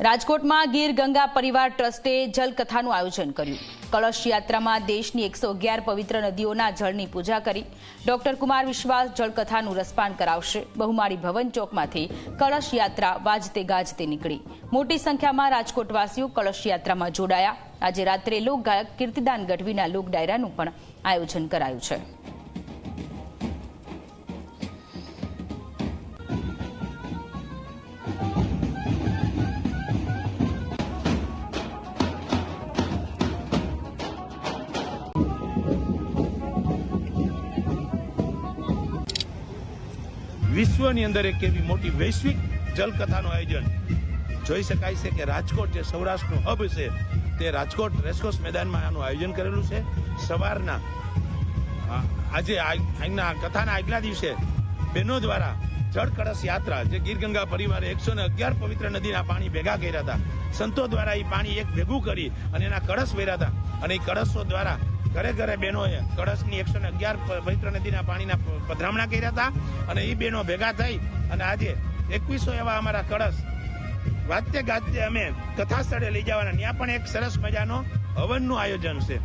રાજકોટમાં ગીર ગંગા પરિવાર ટ્રસ્ટે જલકથાનું આયોજન કર્યું. કળશ યાત્રામાં દેશની એકસો અગિયાર પવિત્ર નદીઓના જળની પૂજા કરી ડોક્ટર કુમાર વિશ્વાસ જળકથાનું રસપાન કરાવશે. બહુમાળી ભવન ચોકમાંથી કળશ યાત્રા વાજતે ગાજતે નીકળી. મોટી સંખ્યામાં રાજકોટવાસીઓ કળશ યાત્રામાં જોડાયા. આજે રાત્રે લોકગાયક કીર્તિદાન ગઢવીના લોક ડાયરાનું પણ આયોજન કરાયું છે. વિશ્વની અંદર એક એવી મોટી વૈશ્વિક જલકથાનું આયોજન. જોઈ શકાય છે કે રાજકોટ જે સૌરાષ્ટ્રનું હબ છે, તે રાજકોટ રેસકોર્સ મેદાનમાં આનું આયોજન કરેલું છે. સવારના આજે આજના કથાના આગલા દિવસે બહેનો દ્વારા જળ કળશ યાત્રા જે ગીર ગંગા પરિવારે એકસો ને અગિયાર પવિત્ર નદીના પાણી ભેગા કર્યા હતા. સંતો દ્વારા એ પાણી એક ભેગું કરી અને એના કળશ વેર્યા હતા. અને એ કળશો દ્વારા ઘરે ઘરે બહેનોએ કળશની એકસો ને અગિયાર પવિત્ર નદીના પાણીના પધરામણા કર્યા હતા અને એ બહેનો ભેગા થઈ અને આજે એકવીસો એવા અમારા કળશ વાત્ય ગાત્ય અમે કથા સ્થળે લઈ જવાના. ત્યાં પણ એક સરસ મજાનો હવનનું આયોજન છે.